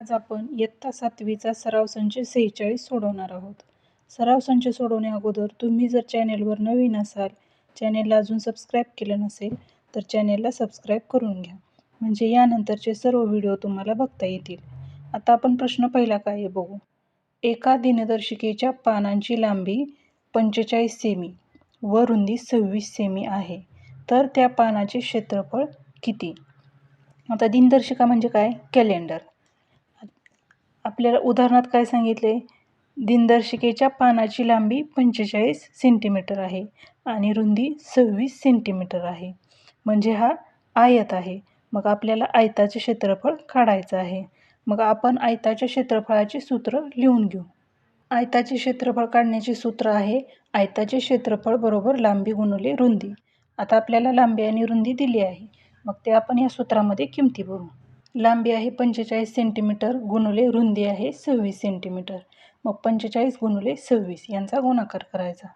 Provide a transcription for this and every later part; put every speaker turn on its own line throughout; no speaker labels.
आज आपण इयत्ता सातवीचा सराव संच सेहेचाळीस सोडवणार आहोत. सराव संच सोडवण्या अगोदर तुम्ही जर चॅनेलवर नवीन असाल चॅनेलला अजून सबस्क्राईब केलं नसेल तर चॅनेलला सबस्क्राईब करून घ्या. म्हणजे यानंतरचे सर्व व्हिडिओ तुम्हाला बघता येतील. आता आपण प्रश्न पहिला काय आहे बघू. एका दिनदर्शिकेच्या पानांची लांबी पंचेचाळीस सेमी व रुंदी सव्वीस सेमी आहे. तर त्या पानाचे क्षेत्रफळ किती? आता दिनदर्शिका म्हणजे काय? कॅलेंडर. आपल्याला उदाहरणात काय सांगितले? दिनदर्शिकेच्या पानाची लांबी पंचेचाळीस सेंटीमीटर आहे आणि रुंदी सव्वीस सेंटीमीटर आहे. म्हणजे हा आयत आहे. मग आपल्याला आयताचे क्षेत्रफळ काढायचं आहे. मग आपण आयताच्या क्षेत्रफळाचे सूत्र लिहून घेऊ. आयताचे क्षेत्रफळ काढण्याचे सूत्र आहे. आयताचे क्षेत्रफळ बरोबर लांबी गुणुले रुंदी. आता आपल्याला लांबी आणि रुंदी दिली आहे. मग ते आपण या सूत्रामध्ये किमती भरू. लांबी आहे पंचेचाळीस सेंटीमीटर गुणुले रुंदी आहे सव्वीस सेंटीमीटर. मग पंचेचाळीस गुणुले सव्वीस यांचा गुणाकार करायचा.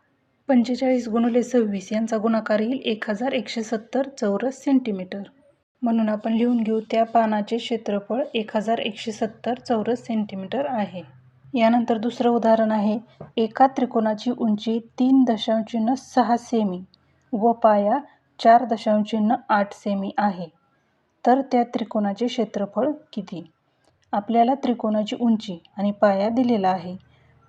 पंचेचाळीस गुणुले सव्वीस यांचा गुणाकार येईल एक हजार एकशे सत्तर चौरस सेंटीमीटर. म्हणून आपण लिहून घेऊ त्या पानाचे क्षेत्रफळ एक हजार एकशे सत्तर चौरस सेंटीमीटर आहे. यानंतर दुसरं उदाहरण आहे. एका त्रिकोणाची उंची तीन दशांशचिन्ह सहा सेमी व पाया चार दशांशचिन्ह आठ सेमी आहे. तर त्या त्रिकोणाचे क्षेत्रफळ किती? आपल्याला त्रिकोणाची उंची आणि पाया दिलेला आहे.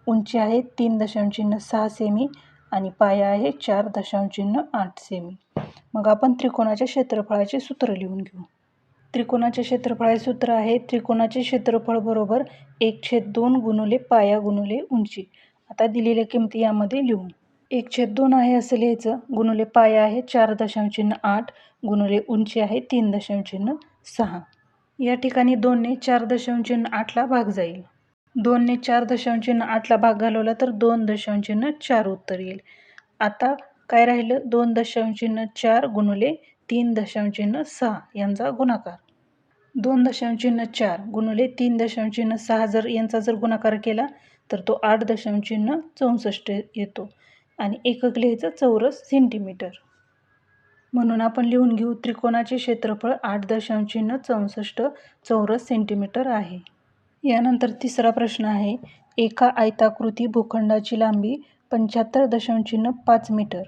उंची आहे तीन दशांशचिन्ह सहा सेमी आणि पाया आहे चार दशांशचिन्ह आठ सेमी. मग आपण त्रिकोणाच्या क्षेत्रफळाचे सूत्र लिहून घेऊ. त्रिकोणाचे क्षेत्रफळाचे सूत्र आहे. त्रिकोणाचे क्षेत्रफळ बरोबर एक छेद दोन गुणुले पाया गुणुले उंची. आता दिलेल्या किमती यामध्ये लिहू एक छेद दोन आहे असं लिहायचं. गुणुले पाय आहे चार दशांशचिन्ह आठ. गुणुले उंची आहे तीन दशांशचिन्ह सहा. या ठिकाणी दोनने चार दशांशचिन्ह आठला भाग जाईल. दोनने चार दशांशचिन्ह आठला भाग घालवला तर दोन दशांशचिन्ह चार उत्तर येईल. आता काय राहिलं? दोन दशांशचिन्ह चार गुणुले तीन दशांशचिन्ह सहा यांचा गुणाकार. दोन दशांशचिन्ह चार गुणुले तीन दशांशचिन्ह सहा जर यांचा जर गुणाकार केला तर तो आठ दशांशचिन्ह चौसष्ट येतो. आणि एकक लिहायचं चौरस सेंटीमीटर म्हणून आपण लिहून घेऊ त्रिकोणाचे क्षेत्रफळ आठ दशांशचिन्ह चौसष्ट चौरस सेंटीमीटर आहे. यानंतर तिसरा प्रश्न आहे एका आयताकृती भूखंडाची लांबी पंच्याहत्तर दशांशचिन्ह पाच मीटर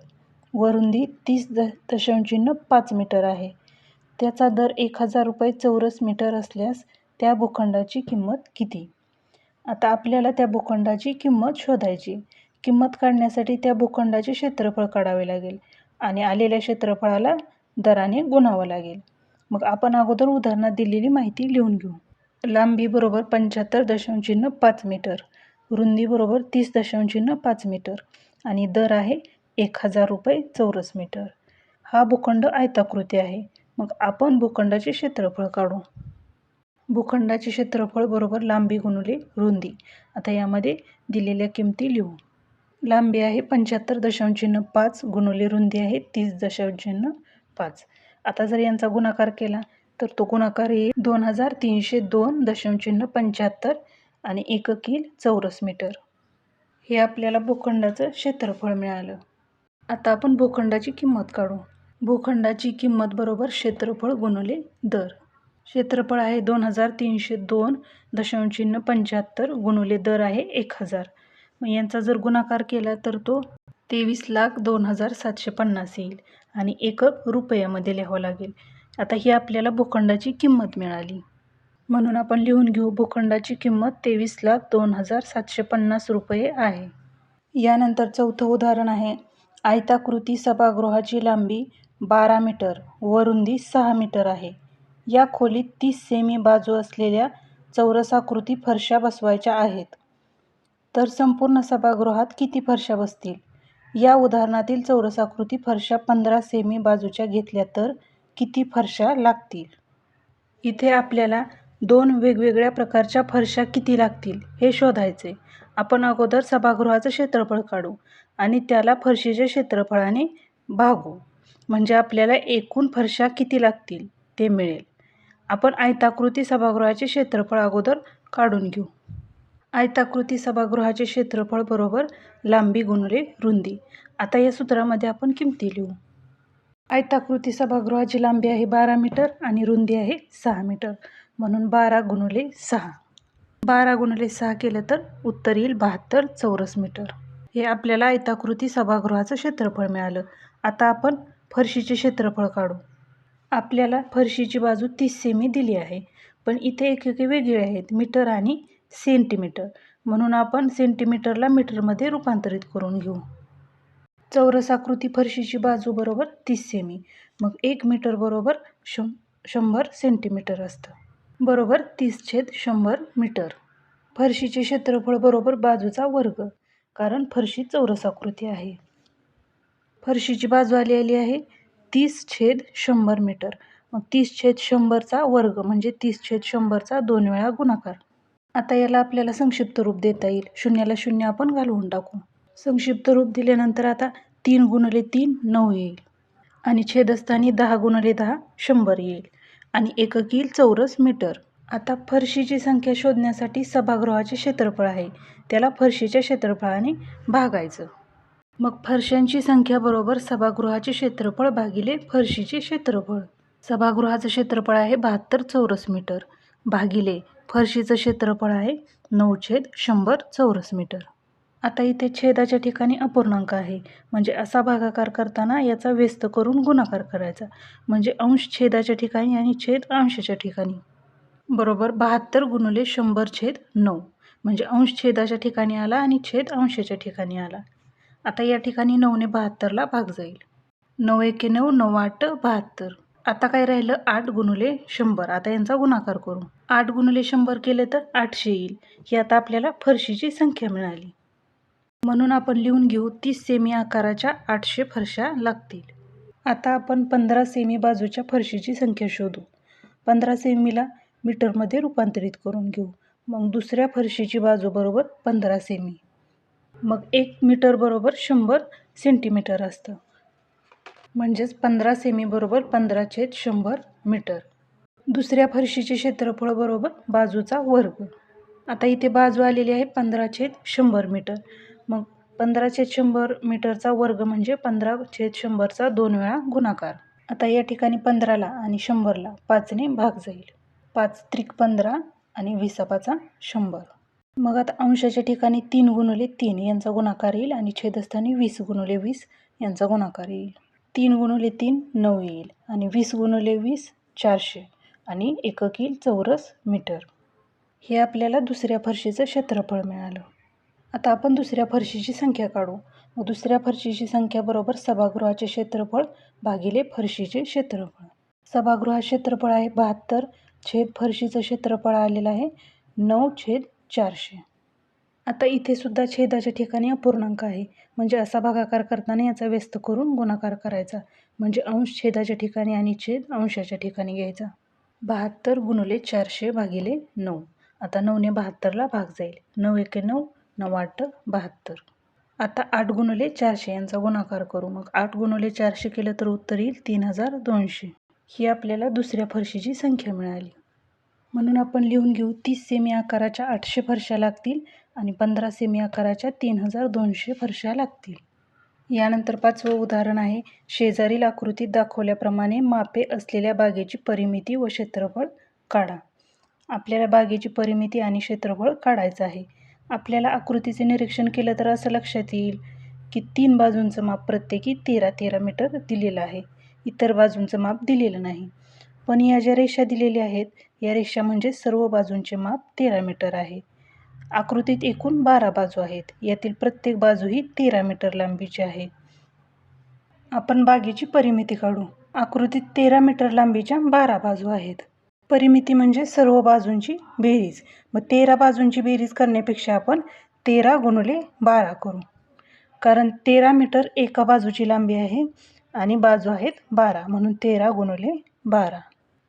व रुंदी तीस द दशांशचिन्ह पाच मीटर आहे. त्याचा दर एक हजार रुपये चौरस मीटर असल्यास त्या भूखंडाची किंमत किती? आता आपल्याला त्या भूखंडाची किंमत शोधायची. किंमत काढण्यासाठी त्या भूखंडाचे क्षेत्रफळ काढावे लागेल आणि आलेल्या क्षेत्रफळाला दराने गुणावं लागेल. मग आपण अगोदर उदाहरणात दिलेली माहिती लिहून घेऊ. लांबी बरोबर पंच्याहत्तर दशांशचिन्ह पाच मीटर. रुंदी बरोबर तीस दशांशचिन्ह पाच मीटर. आणि दर आहे एक हजार रुपये चौरस मीटर. हा भूखंड आयताकृती आहे. मग आपण भूखंडाचे क्षेत्रफळ काढू. भूखंडाचे क्षेत्रफळ बरोबर लांबी गुणुले रुंदी. आता यामध्ये दिलेल्या किमती लिहू. लांबी आहे पंच्याहत्तर दशांशचिन्ह पाच गुणुले रुंदी आहे तीस दशांशचिन्ह पाच. आता जर यांचा गुणाकार केला तर तो गुणाकार येईल दोन हजार तीनशे दोन दशांशचिन्ह पंच्याहत्तर आणि एक किल चौरस मीटर. हे आपल्याला भूखंडाचं क्षेत्रफळ मिळालं. आता आपण भूखंडाची किंमत काढू. भूखंडाची किंमत बरोबर क्षेत्रफळ गुणवले दर. क्षेत्रफळ आहे दोन हजार तीनशे दोन दशांशचिन्ह पंच्याहत्तर गुणुले दर आहे एक हजार. मग यांचा जर गुणाकार केला तर तो तेवीस लाख दोन हजार सातशे पन्नास येईल आणि एकक रुपयामध्ये लिहावं लागेल. आता ही आपल्याला भूखंडाची किंमत मिळाली. म्हणून आपण लिहून घेऊ भूखंडाची किंमत तेवीस लाख दोन हजार सातशे पन्नास रुपये आहे. यानंतर चौथं उदाहरण आहे. आयताकृती सभागृहाची लांबी बारा मीटर व रुंदी सहा मीटर आहे. या खोलीत तीस सेमी बाजू असलेल्या चौरसाकृती फरशा बसवायच्या आहेत. तर संपूर्ण सभागृहात किती फरशा बसतील? या उदाहरणातील चौरसाकृती फरशा पंधरा सेमी बाजूच्या घेतल्या तर किती फरशा लागतील? इथे आपल्याला दोन वेगवेगळ्या प्रकारच्या फरशा किती लागतील हे शोधायचे. आपण अगोदर सभागृहाचं क्षेत्रफळ काढू आणि त्याला फरशीच्या क्षेत्रफळाने भागू. म्हणजे आपल्याला एकूण फरशा किती लागतील ते मिळेल. आपण आयताकृती सभागृहाचे क्षेत्रफळ अगोदर काढून घेऊ. आयताकृती सभागृहाचे क्षेत्रफळ बरोबर लांबी गुणले रुंदी. आता या सूत्रामध्ये आपण किमती लिहू. आयताकृती सभागृहाची लांबी आहे बारा मीटर आणि रुंदी आहे सहा मीटर. म्हणून बारा गुणले सहा. बारा गुणले सहा केलं तर उत्तर येईल बहात्तर चौरस मीटर. हे आपल्याला आयताकृती सभागृहाचं क्षेत्रफळ मिळालं. आता आपण फरशीचे क्षेत्रफळ काढू. आपल्याला फरशीची बाजू तीस सेमी दिली आहे. पण इथे एक वेगळे आहेत. मीटर आणि सेंटीमीटर. म्हणून आपण सेंटीमीटरला मीटरमध्ये रूपांतरित करून घेऊ. चौरसाकृती फरशीची बाजू बरोबर तीस सेमी. मग एक मीटर बरोबर शं शंभर सेंटीमीटर असतं. बरोबर तीस छेद शंभर मीटर. फरशीचे क्षेत्रफळ बरोबर बाजूचा वर्ग कारण फरशी चौरसाकृती आहे. फरशीची बाजू आली आली आहे तीस छेद शंभर मीटर. मग तीस छेद शंभरचा वर्ग म्हणजे तीस छेद शंभरचा दोन वेळा गुणाकार. आता याला आपल्याला संक्षिप्त रूप देता येईल. शून्याला शून्य आपण घालवून टाकू. संक्षिप्त रूप दिल्यानंतर आता तीन गुणले तीन नऊ येईल. आणि छेदस्थानी दहा गुणले दहा शंभर येईल. आणि एकक येईल चौरस मीटर. आता फरशीची संख्या शोधण्यासाठी सभागृहाचे क्षेत्रफळ आहे. त्याला फरशीच्या क्षेत्रफळाने भागायचं. मग फरशांची संख्या बरोबर सभागृहाचे क्षेत्रफळ भागिले फरशीचे क्षेत्रफळ. सभागृहाचं क्षेत्रफळ आहे बहात्तर चौरस मीटर. भागिले फरशीचं क्षेत्रफळ आहे नऊ छेद शंभर चौरस मीटर. आता इथे छेदाच्या ठिकाणी अपूर्णांक आहे. म्हणजे असा भागाकार करताना याचा व्यस्त करून गुणाकार करायचा. म्हणजे अंश छेदाच्या ठिकाणी आणि छेद अंशाच्या ठिकाणी. बरोबर बहात्तर गुणुले शंभर छेद नऊ. म्हणजे अंश छेदाच्या ठिकाणी आला आणि छेद अंशाच्या ठिकाणी आला. आता या ठिकाणी नऊने बहात्तरला भाग जाईल. नऊ एके नऊ नऊ आठ बहात्तर. आता काय राहिलं? आठ गुणुले शंभर. आता यांचा गुणाकार करू. आठ गुणुले शंभर केले तर आठशे येईल. ही आता आपल्याला फरशीची संख्या मिळाली. म्हणून आपण लिहून घेऊ तीस सेमी आकाराच्या आठशे फरशा लागतील. आता आपण पंधरा सेमी बाजूच्या फरशीची संख्या शोधू. पंधरा सेमीला मीटरमध्ये रूपांतरित करून घेऊ. मग दुसऱ्या फरशीची बाजू बरोबर पंधरा सेमी. मग एक मीटर बरोबर शंभर सेंटीमीटर असतं. म्हणजेच पंधरा सेमी बरोबर पंधरा छेद शंभर मीटर दुसऱ्या फरशीचे क्षेत्रफळ बरोबर बाजूचा वर्ग. आता इथे बाजू आलेली आहे पंधरा छेद शंभर मीटर मग पंधरा छेद शंभर मीटरचा वर्ग म्हणजे पंधरा छेद शंभरचा दोन वेळा गुणाकार. आता या ठिकाणी पंधराला आणि शंभरला पाचने भाग जाईल. पाच त्रिक पंधरा आणि विसापाचा शंभर. मग आता अंशाच्या ठिकाणी तीन गुणुले तीन यांचा गुणाकार येईल आणि छेदस्थानी वीस गुणुले वीस यांचा गुणाकार येईल. तीन गुणले तीन नऊ येईल. आणि वीस गुणले वीस चारशे. आणि एकक येईल चौरस मीटर. हे आपल्याला दुसऱ्या फरशीचं क्षेत्रफळ मिळालं. आता आपण दुसऱ्या फरशीची संख्या काढू. मग दुसऱ्या फरशीची संख्या बरोबर सभागृहाचे क्षेत्रफळ भागिले फरशीचे क्षेत्रफळ. सभागृहा क्षेत्रफळ आहे बहात्तर छेद फरशीचं क्षेत्रफळ आलेलं आहे नऊ छेद चारशे. आता इथे सुद्धा छेदाच्या ठिकाणी अपूर्णांक आहे. म्हणजे असा भागाकार करताना याचा व्यस्त करून गुणाकार करायचा. म्हणजे अंश छेदाच्या ठिकाणी आणि छेद अंशाच्या ठिकाणी घ्यायचा. बहात्तर गुणुले चारशे भागिले नऊ. आता नऊने बहात्तरला भाग जाईल. नऊ एके नऊ नऊ आठ बहात्तर. आता आठ गुणुले चारशे यांचा गुणाकार करू. मग आठ गुणुले चारशे केलं तर उत्तर येईल तीन हजार दोनशे. ही आपल्याला दुसऱ्या फरशीची संख्या मिळाली. म्हणून आपण लिहून घेऊ तीस सेमी आकाराच्या आठशे फरशा लागतील. आणि पंधरा सेमी आकाराच्या तीन हजार दोनशे फरशा लागतील. यानंतर पाचवं उदाहरण आहे. शेजारील आकृतीत दाखवल्याप्रमाणे मापे असलेल्या बागेची परिमिती व क्षेत्रफळ काढा. आपल्याला बागेची परिमिती आणि क्षेत्रफळ काढायचं आहे. आपल्याला आकृतीचे निरीक्षण केलं तर असं लक्षात येईल की तीन बाजूंचं माप प्रत्येकी तेरा तेरा मीटर दिलेलं आहे. इतर बाजूंचं माप दिलेलं नाही. पण या ज्या रेषा दिलेल्या आहेत या रेषा म्हणजे सर्व बाजूंचे माप तेरा मीटर आहे. आकृतीत एकूण बारा बाजू आहेत. यातील प्रत्येक बाजू ही तेरा मीटर लांबीची आहे. आपण बागेची परिमिती काढू. आकृतीत तेरा मीटर लांबीच्या बारा बाजू आहेत. परिमिती म्हणजे सर्व बाजूंची बेरीज. मग तेरा बाजूंची बेरीज करण्यापेक्षा आपण तेरा गुणुले बारा करू. कारण तेरा मीटर एका बाजूची लांबी आहे आणि बाजू आहेत बारा. म्हणून तेरा गुणुले बारा.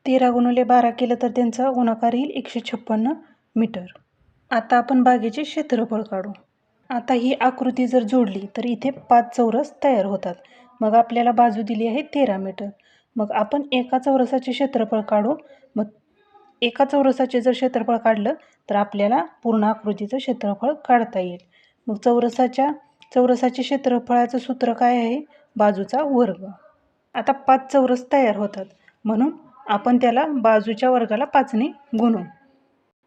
तेरा गुणुले बारा केलं तर त्यांचा गुणाकार येईल एकशे छप्पन्न मीटर. आता आपण बागेचे क्षेत्रफळ काढू. आता ही आकृती जर जोडली तर इथे पाच चौरस तयार होतात. मग आपल्याला बाजू दिली आहे तेरा मीटर मग आपण एका चौरसाचे क्षेत्रफळ काढू. मग एका चौरसाचे जर क्षेत्रफळ काढलं तर आपल्याला पूर्ण आकृतीचं क्षेत्रफळ काढता येईल. मग चौरसाच्या चौरसाचे क्षेत्रफळाचं सूत्र काय आहे? बाजूचा वर्ग. आता पाच चौरस तयार होतात. म्हणून आपण त्याला बाजूच्या वर्गाला पाचने गुणू.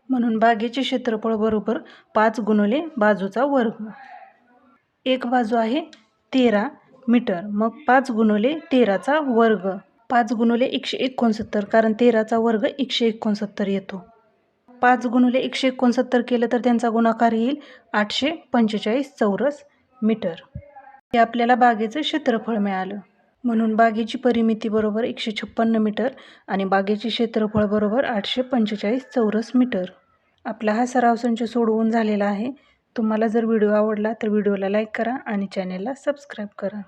म्हणून बागेचे क्षेत्रफळ बरोबर पाच गुणुले बाजूचा वर्ग. एक बाजू आहे तेरा मीटर मग पाच गुणुले तेराचा वर्ग. पाच गुणुले एकशे एकोणसत्तर कारण तेराचा वर्ग एकशे एकोणसत्तर येतो. पाच गुणुले एकशे एकोणसत्तर केलं तर त्यांचा गुणाकार येईल आठशे पंचेचाळीस चौरस मीटर. हे आपल्याला बागेचं क्षेत्रफळ मिळालं. म्हणून बागेची परिमिती बरोबर एकशे छप्पन्न मीटर आणि बागेचे क्षेत्रफळ बरोबर आठशे पंचेचाळीस चौरस मीटर. आपला हा सराव संच सोडवून झालेला आहे. तुम्हाला जर व्हिडिओ आवडला तर व्हिडिओला लाईक करा आणि चॅनेलला सबस्क्राईब करा.